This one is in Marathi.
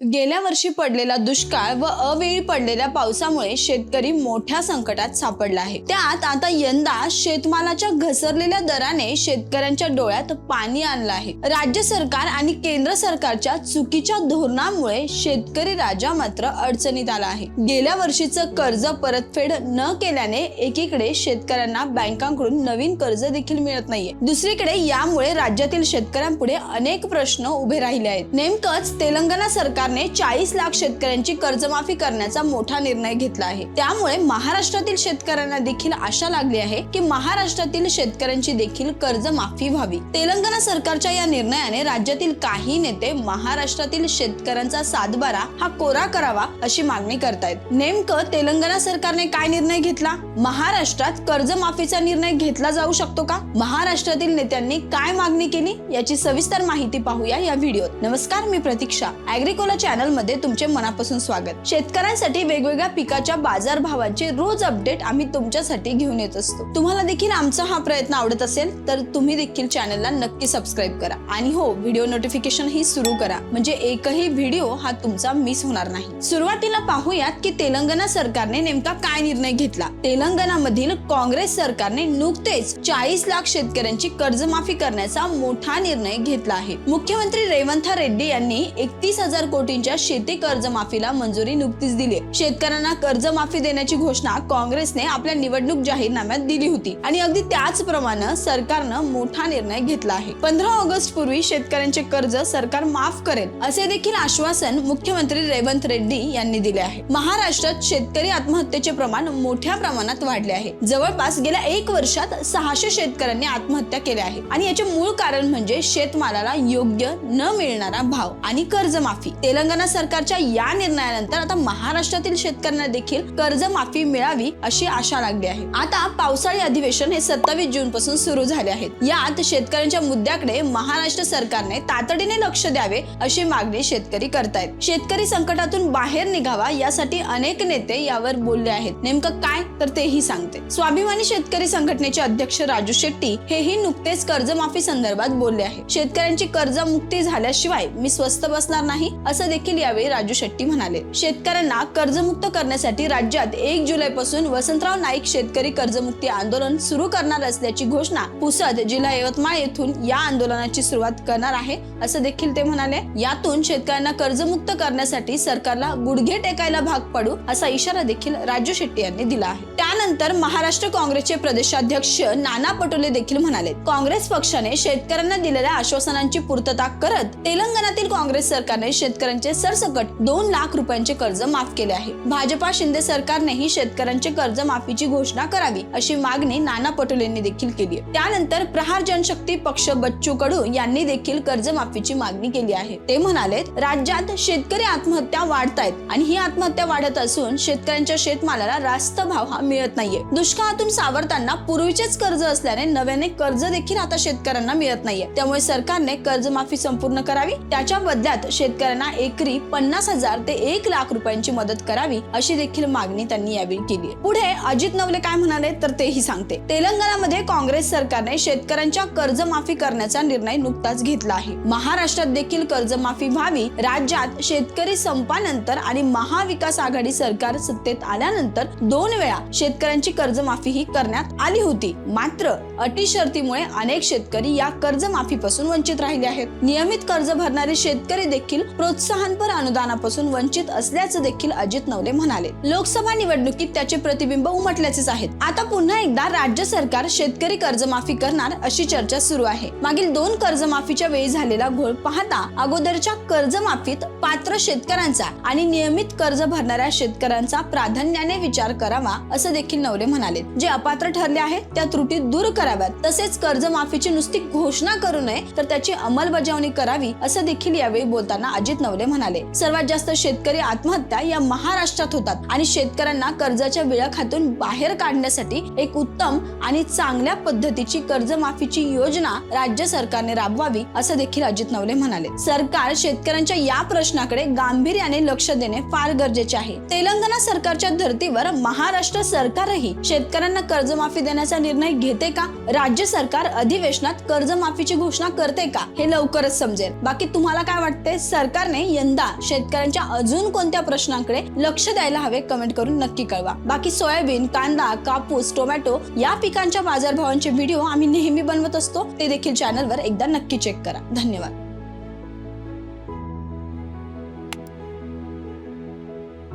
गेल्या वर्षी पडलेला दुष्काळ व अवेळी पडलेल्या पावसामुळे शेतकरी मोठ्या संकटात सापडला आहे. त्यात आता यंदा शेतमालाच्या घसरलेल्या दराने शेतकऱ्यांच्या डोळ्यात पाणी आणलं आहे. राज्य सरकार आणि केंद्र सरकारच्या चुकीच्या धोरणामुळे शेतकरी राजा मात्र अडचणीत आला आहे. गेल्या वर्षीचं कर्ज परतफेड न केल्याने एकीकडे शेतकऱ्यांना बँकांकडून नवीन कर्ज देखील मिळत नाहीये. दुसरीकडे यामुळे राज्यातील शेतकऱ्यांपुढे अनेक प्रश्न उभे राहिले आहेत. नेमकंच तेलंगणा सरकार सरकारने चाळीस लाख शेतकऱ्यांची कर्जमाफी करण्याचा मोठा निर्णय घेतला आहे. त्यामुळे महाराष्ट्रातील शेतकऱ्यांना देखील आशा लागली आहे की महाराष्ट्रातील शेतकऱ्यांची देखील कर्जमाफी व्हावी. तेलंगणा सरकारच्या या निर्णयाने राज्यातील काही नेते महाराष्ट्रातील शेतकऱ्यांचा सातबारा हा कोरा करावा अशी मागणी करतायत. नेमकं तेलंगणा सरकारने काय निर्णय घेतला? महाराष्ट्रात कर्जमाफीचा निर्णय घेतला जाऊ शकतो का? महाराष्ट्रातील नेत्यांनी काय मागणी केली? याची सविस्तर माहिती पाहूया या व्हिडिओत. नमस्कार मी प्रतीक्षा. अॅग्रिकोला चॅनलमध्ये तुमचे मनापासून स्वागत. शेतकऱ्यांसाठी वेगवेगळ्या पिकाच्या बाजारभावाचे रोज अपडेट आम्ही तुमच्यासाठी घेऊन येत असतो. तुम्हाला देखील आमचा हा प्रयत्न आवडत असेल तर तुम्ही देखील चॅनलला नक्की सबस्क्राईब करा. आणि हो व्हिडिओ नोटिफिकेशन ही सुरू करा. म्हणजे एकही व्हिडिओ हा तुमचा मिस होणार नाही. सुरुवातीला पाहूयात की तेलंगणा सरकारने नेमका काय निर्णय घेतला. तेलंगणामधील काँग्रेस सरकारने नुकतेच चाळीस लाख शेतकऱ्यांची कर्जमाफी करण्याचा मोठा निर्णय घेतला आहे. मुख्यमंत्री रेवंथा रेड्डी यांनी एकतीस हजार कोटी कोटींच्या शेती कर्जमाफीला मंजुरी नुकतीच दिली शेतकऱ्यांना कर्जमाफी देण्याची घोषणा काँग्रेसने आपल्या निवडणूक जाहीरनाम्यात दिली होती आणि अगदी त्याचप्रमाणे सरकारनं मोठा निर्णय घेतला आहे. पंधरा ऑगस्ट पूर्वी शेतकऱ्यांचे कर्ज सरकार माफ करेल असे देखील आश्वासन मुख्यमंत्री रेवंत रेड्डी यांनी दिले आहे. महाराष्ट्रात शेतकरी आत्महत्येचे प्रमाण मोठ्या प्रमाणात वाढले आहे. जवळपास गेल्या एक वर्षात सहाशे शेतकऱ्यांनी आत्महत्या केल्या आहे आणि याचे मूळ कारण म्हणजे शेतमालाला योग्य न मिळणारा भाव आणि कर्जमाफी. तेल तेलंगणा सरकारच्या या निर्णयानंतर आता महाराष्ट्रातील शेतकऱ्यांना देखील कर्जमाफी मिळावी अशी आशा लागली आहे. आता पावसाळी अधिवेशन हे सत्तावीस जून पासून सुरू झाले आहेत. यात शेतकऱ्यांच्या मुद्द्याकडे महाराष्ट्र सरकारने तातडीने लक्ष द्यावे अशी मागणी शेतकरी करतायत. शेतकरी संकटातून बाहेर निघावा यासाठी अनेक नेते यावर बोलले आहेत. नेमकं काय? तर तेही सांगते. स्वाभिमानी शेतकरी संघटनेचे अध्यक्ष राजू शेट्टी हेही नुकतेच कर्जमाफी संदर्भात बोलले आहे शेतकऱ्यांची कर्जमुक्ती झाल्याशिवाय मी स्वस्त बसणार नाही असं देखील यावेळी राजू शेट्टी म्हणाले. शेतकऱ्यांना कर्जमुक्त करण्यासाठी राज्यात एक जुलै पासून वसंतराव नाईक शेतकरी कर्जमुक्ती आंदोलन सुरू करणार असल्याची घोषणा पुसद जिल्हा यवतमाळ येथून या आंदोलनाची सुरुवात करणार आहे असं देखील ते म्हणाले. यातून शेतकऱ्यांना कर्जमुक्त करण्यासाठी सरकारला गुडघे टेकायला भाग पडू असा इशारा देखील राजू शेट्टी यांनी दिला आहे. त्यानंतर महाराष्ट्र काँग्रेसचे प्रदेशाध्यक्ष नाना पटोले देखील म्हणाले काँग्रेस पक्षाने शेतकऱ्यांना दिलेल्या आश्वासनांची पूर्तता करत तेलंगणातील काँग्रेस सरकारने शेतकऱ्यांना शेतकऱ्यांचे सरसकट दोन लाख रुपयांचे कर्ज माफ केले आहे. भाजपा शिंदे सरकारनेही शेतकऱ्यांचे कर्ज माफीची घोषणा करावी अशी मागणी नाना पटोलेंनी देखील केली आहे. त्यानंतर प्रहार जनशक्ती पक्ष बच्चू कडू यांनी देखील कर्जमाफीची मागणी केली आहे. ते म्हणाले राज्यात शेतकरी आत्महत्या वाढतायत आणि ही आत्महत्या वाढत असून शेतकऱ्यांच्या शेतमालाला रास्त भाव हा मिळत नाहीये. दुष्काळातून सावरताना पूर्वीचेच कर्ज असल्याने नव्याने कर्ज देखील आता शेतकऱ्यांना मिळत नाहीये. त्यामुळे सरकारने कर्जमाफी संपूर्ण करावी. त्याच्या बदल्यात शेतकऱ्यांना एकरी पन्नास हजार ते एक लाख रुपयांची मदत करावी अशी देखील मागणी त्यांनी यावेळी केली पुढे अजित नवले काय म्हणाले तर तेही सांगते. तेलंगणामध्ये काँग्रेस सरकारने शेतकऱ्यांच्या कर्जमाफी करण्याचा निर्णय नुकताच घेतला आहे. महाराष्ट्रात देखील कर्जमाफी व्हावी राज्यात शेतकरी संपानंतर आणि महाविकास आघाडी सरकार सत्तेत आल्यानंतर दोन वेळा शेतकऱ्यांची कर्जमाफी ही करण्यात आली होती. मात्र अटी शर्तीमुळे अनेक शेतकरी या कर्जमाफीपासून वंचित राहिले आहेत. नियमित कर्ज भरणारे शेतकरी देखील प्रोत्साहन प्रोत्साहनपर अनुदानापासून वंचित असल्याचं देखील अजित नवले म्हणाले. लोकसभा निवडणुकीत त्याचे प्रतिबिंब उमटल्याचेच आहेत. आता पुन्हा एकदा राज्य सरकार शेतकरी कर्जमाफी करणार अशी चर्चा सुरू आहे. मागील दोन कर्जमाफीच्या वेळी झालेला घोळ पाहता अगोदरच्या कर्जमाफीत पात्र शेतकऱ्यांचा आणि नियमित कर्ज भरणाऱ्या शेतकऱ्यांचा प्राधान्याने विचार करावा असं देखील नवले म्हणाले. जे अपात्र ठरले आहेत त्या त्रुटी दूर कराव्यात. तसेच कर्जमाफीची नुसती घोषणा करू नये तर त्याची अंमलबजावणी करावी असं देखील यावेळी बोलताना अजित नवले म्हणाले सर्वात जास्त शेतकरी आत्महत्या या महाराष्ट्रात होतात आणि शेतकऱ्यांना कर्जाच्या विळखातून बाहेर काढण्यासाठी एक उत्तम आणि चांगल्या पद्धतीची कर्जमाफीची योजना राज्य सरकारने राबवावी असं देखील अजित नवले म्हणाले. सरकार शेतकऱ्यांच्या या प्रश्नाकडे गांभीर्याने लक्ष देणे फार गरजेचे आहे. तेलंगणा सरकारच्या धर्तीवर महाराष्ट्र सरकारही शेतकऱ्यांना कर्जमाफी देण्याचा निर्णय घेते का? राज्य सरकार अधिवेशनात कर्जमाफीची घोषणा करते का? हे लवकरच समजेल. बाकी तुम्हाला काय वाटते? सरकारने यंदा शेतकऱ्यांच्या अजून कोणत्या प्रश्नांकडे लक्ष द्यायला हवे कमेंट करून नक्की कळवा. बाकी सोयाबीन कांदा कापूस टोमॅटो या पिकांच्या बाजारभावांचे व्हिडिओ आम्ही नेहमी बनवत असतो ते देखील चॅनलवर एकदा नक्की चेक करा. धन्यवाद.